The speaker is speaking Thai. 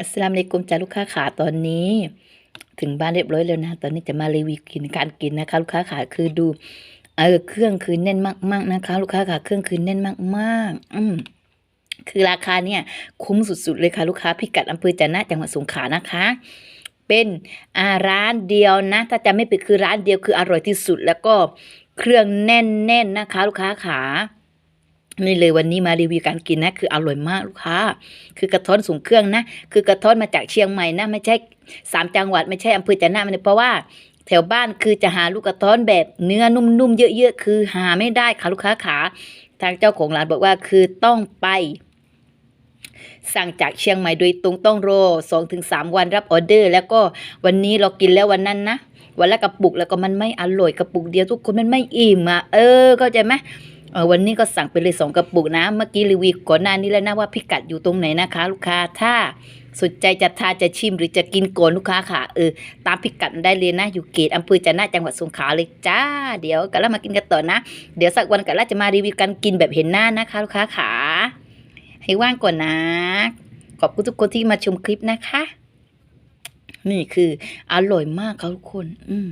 อัสสลามุอะลัยกุมจ้าลูกค้าขาตอนนี้ ถึงบ้านเรียบร้อยแล้วนะ ตอนนี้จะมารีวิวกินการกินนะคะ ลูกค้าขาคือดูเออเครื่องคือแน่นมากๆนะคะ ลูกค้าขาเครื่องคือแน่นมากๆ อืมคือราคาเนี่ย คุ้มสุดๆเลยค่ะ ลูกค้าพิกัดอำเภอจะนะจังหวัดสงขลานะคะ เป็นอ่าร้านเดียวนะ ถ้าจะไม่ผิดคือร้านเดียวคืออร่อยที่สุด แล้วก็เครื่องแน่นๆนะคะ ลูกค้าขา นี่เลยวันนี้มารีวิวการกินนะ คืออร่อยมากลูกค้า คือกระท้อนสูงเครื่องนะ คือกระท้อนมาจากเชียงใหม่นะ ไม่ใช่สามจังหวัดไม่ใช่อำเภอจะนะมันเพราะว่าแถวบ้านคือจะหาลูกกระท้อนแบบเนื้อนุ่มๆเยอะๆคือหาไม่ได้ค่ะลูกค้าขาทางเจ้าของร้านบอกว่าคือต้องไป สั่งจากเชียงใหม่โดยตรงต้องรอสองถึงสามวันรับออเดอร์ แล้วก็วันนี้เรากินแล้ววันนั้นนะวันละกระปุกแล้วก็มันไม่อร่อยกระปุกเดียวทุกคนมันไม่อิ่มอะเออเข้าใจไหม เออวันนี้ก็สั่งไปเลยสองกระปุกนะ เมื่อกี้รีวิวก่อนหน้านี้แล้วนะว่าพิกัดอยู่ตรงไหนนะคะ ลูกค้าถ้าสนใจจะทานจะชิมหรือจะกินก่อนลูกค้าค่ะเออตามพิกัดได้เลยนะ อยู่เกตอำเภอจะนะจังหวัดสงขลาเลยจ้า เดี๋ยวกันแล้วมากินกันต่อนะ เดี๋ยวสักวันกันแล้วจะมารีวิวการกินแบบเห็นหน้านะคะ ลูกค้าขาให้ว่างก่อนนะ ขอบคุณทุกคนที่มาชมคลิปนะคะ นี่คืออร่อยมากค่ะทุกคน อืม